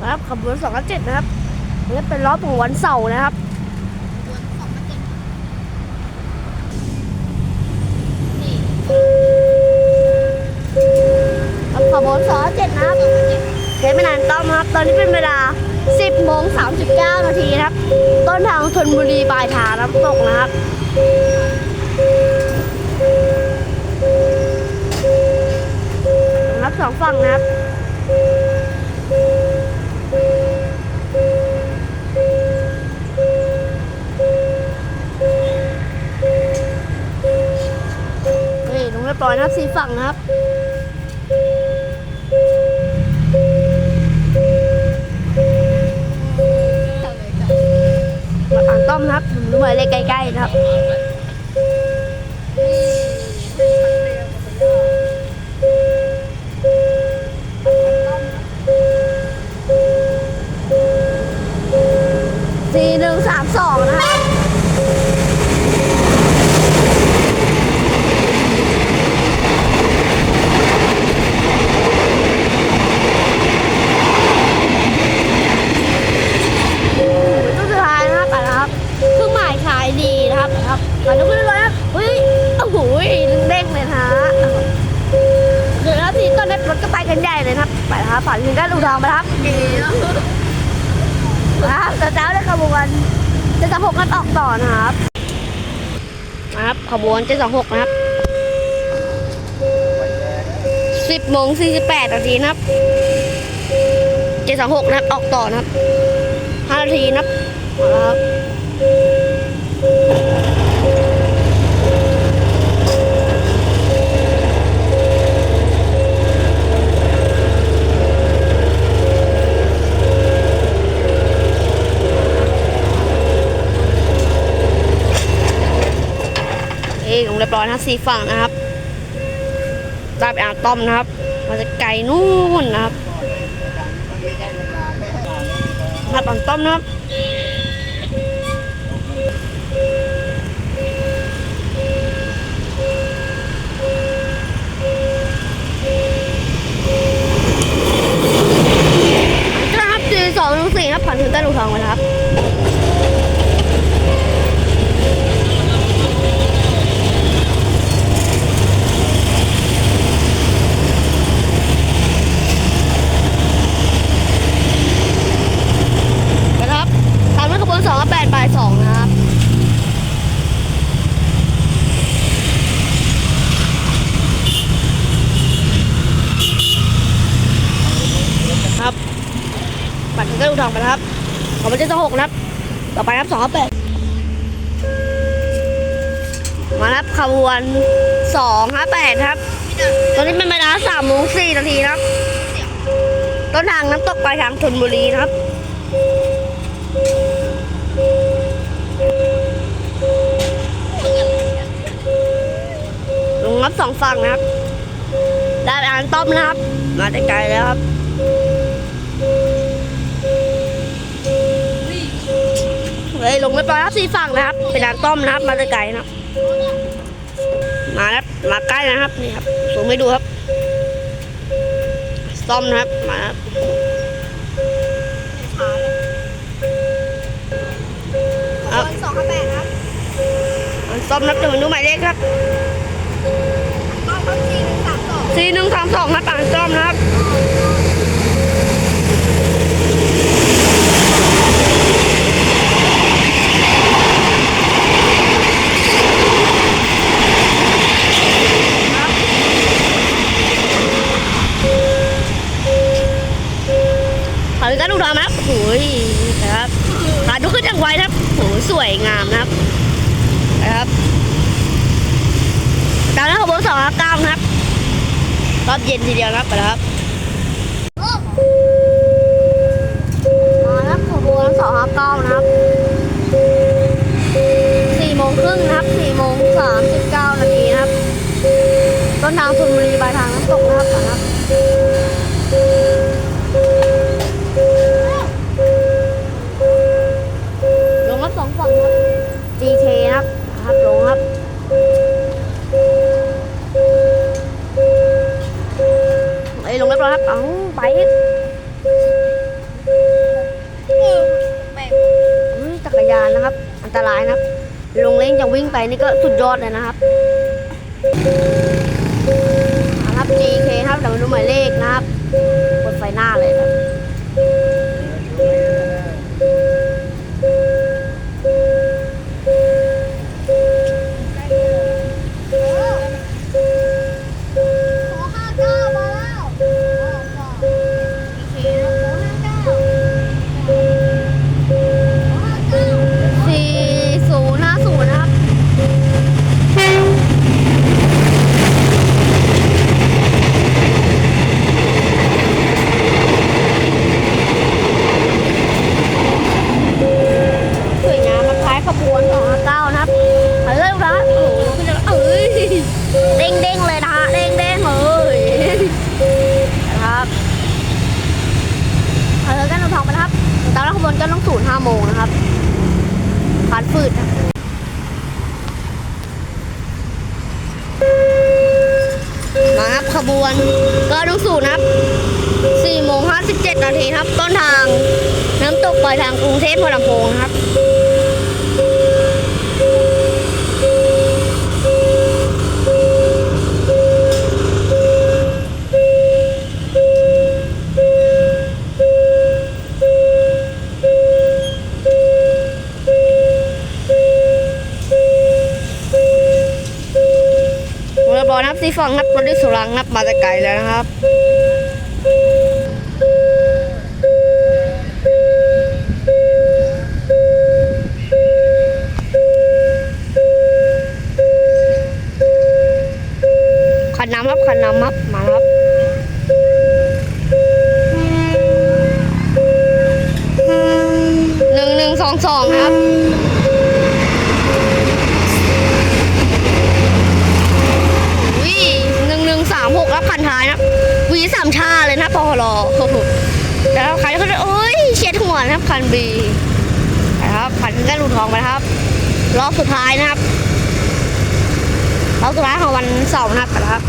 นะครับขบวนสองเจ็ดนะครับนี่เป็นรอบของวันเสาร์นะครับรับขบวนสองเจ็ดนะครับใช้ไม่นานต้อมครับ ตอนนี้เป็นเวลา 10โมง39 นาทีนะครับ ต้นทางชนบุรีปลายทางน้ำตกนะครับรับสองฝั่งนะครับ อนครับสีฝั่งครับจังเลยจ้ะมาอ่างต้อมครับผมดูหมายเลขใกล้ๆครับ กันใหญ่เลยครับไปครับผ่านถึงด้านอุทองไปครับดีแล้วครับเช้าได้ขบวนเจ็ดสองหกนัดออกต่อนะครับนะครับขบวนเจ็ดสองหกนะครับสิบโมงสี่สิบแปดนาทีนะครับเจ็ดสองหกนะครับออกต่อนะครับห้านาทีนะครับครับ ลงเรียบร้อยนะสี่ฝั่งนะครับตาไปอ่างต้อมนะครับมาจากไกลนู่นนะครับมาอ่างต้อมนะครับจีสองหนึ่งสี่ครับผ่านถึงใต้ลูกทองไปแล้วครับ นะครับตามด้วยขบวนสองกับแปดบ่ายสองนะครับ ครับบัตรถึงก็ดูท องไปแล้วครับขอบคุณเจ็ดสองหกนะครับ ต่อไปครับสองแปดมาครับขบวนสองห้าแปดครับ ตอนนี้เป็นเวลาสามโมงสี่นาทีนะครับ ต้นทางน้ำตกปลายทางชนบุรีนะครับลงรับสองฝั่งนะครับ ได้ไปอ่านต้อมนะครับ มาได้ไกลแล้วครับ ลงไม่ปล่อยครับสี่ฝั่งนะครับ เป็นอ่านต้อมนะครับ มาได้ไกลนะครับมาแล้วมาใกล้นะครับนี่ครับสูงไม่ดูครับซ่อมนะครับมาครับขบวนสองห้าแปดครับซ่อมนับหนึ่งดูหมายเลขครับก็พับจีหนึ่งสามสองสี่หนึ่งสามสองครับอ่านซ่อมนะครับ ข ออนุญาตดูดอมครับโอ้ยนะครับผ่านทุกขึ้นอย่างไวนะครับโหสวยงามนะครับนะครับตามนั้นขบวนสองห้าเก้าครับรอบเย็นทีเดียวนะครับไปแล้วครับมาแล้วขบวนสองห้าเก้านะครับสี่โมงครึ่งนะครับสี่โมงสามสิบเก้านาทีนะครับต้นทางชลบุรีปลายทางน้ำตกนะครับนะครับ ครับลงครับไอ้ลงเรียบร้อยครับ เอาไปจักรยานนะครับ อันตรายนะครับ ลงเล่นจะวิ่งไปนี่ก็สุดยอดเลยนะครับ ขบวนก็ต้องสู่นะครับ4โมง57นาทีครับ ต้นทางน้ำตกปลายทางกรุงเทพพลำโพงนครับ เรือบอลนับสีฟองนับรถด้วยสุรังนับมาแต่ไกลแล้วนะครับขันน้ำครับขันน้ำครับมาครับหนึ่งหนึ่งสองสองครับ วิหนึ่งหนึ่งสามหกครับคันท้ายนะครับวี สามชาเลยนะพอรอแล้วคันก็จะโอ้ยเฉียดหัวนะครับคันบีนะครับคันก็หลุดทองไปนะครับรอบสุดท้ายนะครับรอบสุดท้ายของวันเสาร์นะครับนะครับ